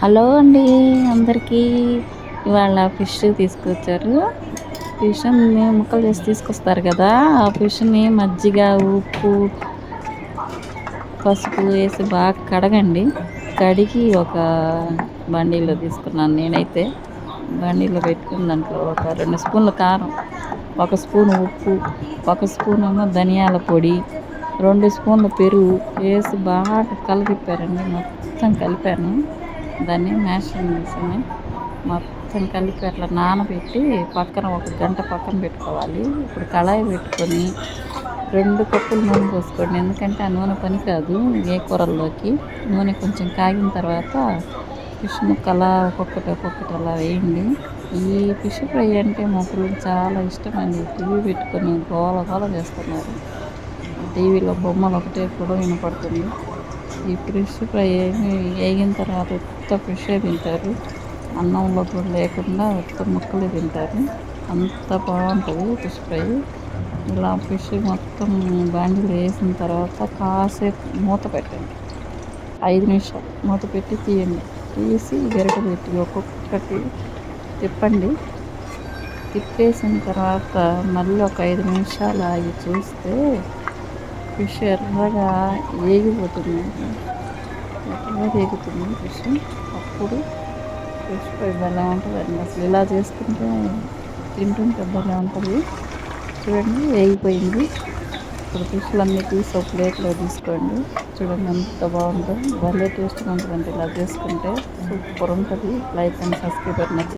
Hello అండి అందరికీ. ఇవాళ ఫిష్ తీసుకొచ్చారు. ఫిష్ ముక్కలు చేసి తీసుకొస్తారు కదా. ఆ ఫిష్ని మజ్జిగ ఉప్పు పసుపు వేసి బాగా కడగండి. కడిగి ఒక బండిలో తీసుకున్నాను నేనైతే. బండిలో పెట్టుకున్న దాంట్లో ఒక రెండు స్పూన్ల కారం ఒక స్పూన్ ఉప్పు ఒక స్పూన్ ఏమో ధనియాల పొడి రెండు స్పూన్ల పెరుగు వేసి బాగా కలిపిప్పారండి మొత్తం కలిపాను. దాన్ని మ్యాషింగ్ వేసుకుని మొత్తం కలిపి అట్లా నానబెట్టి పక్కన ఒక గంట పక్కన పెట్టుకోవాలి. ఇప్పుడు కళాయి పెట్టుకొని రెండు కప్పులు నూనె పోసుకోండి. ఎందుకంటే ఆ నూనె పని కాదు ఏ కూరల్లోకి. నూనె కొంచెం కాగిన తర్వాత ఫిష్ ముక్కలా ఒక్కొక్కటి ఒక్కొక్కటి అలా వేయండి. ఈ ఫిష్ ఫ్రై అంటే మా పిల్లలు చాలా అండి. టీవీ పెట్టుకొని గోల గోల చేస్తున్నారు. టీవీలో బొమ్మలు ఒకటే కూడా వినపడుతుంది. ఈ ఫిష్ ఫ్రై వేగిన తర్వాత ఉత్త ఫిష్ తింటారు. అన్నంలో కూడా లేకుండా ఉత్త ముక్కలు తింటారు. అంత బాగుంటుంది ఫిష్ ఫ్రై. ఇలా ఫిష్ మొత్తం బాండిలో వేసిన తర్వాత కాసేపు మూత పెట్టండి. ఐదు నిమిషాలు మూత పెట్టి తీయండి. తీసి గరిట పెట్టి ఒక్కొక్కటి తిప్పండి. తిప్పేసిన తర్వాత మళ్ళీ ఒక ఐదు నిమిషాలు ఆగి చూస్తే ఫిష్ ఎర్రగా ఏగిపోతుంది. ఎర్రగా ఏగుతుంది ఫిష్. అప్పుడు ఫిష్ ఫ్రై భలే ఉంటుందండి అసలు ఇలా చేసుకుంటే తింటుంటే భలే ఉంటుంది. చూడండి వేగిపోయింది ఇప్పుడు ఫిష్లన్నీ తీసి ఒక ప్లేట్లో తీసుకోండి. చూడండి ఎంత బాగుంటుంది భలే టేస్ట్గా ఉంటుందండి ఇలా చేసుకుంటే. సూపర్ ఉంటుంది. లైక్ అండ్ సబ్స్క్రైబర్ నచ్చి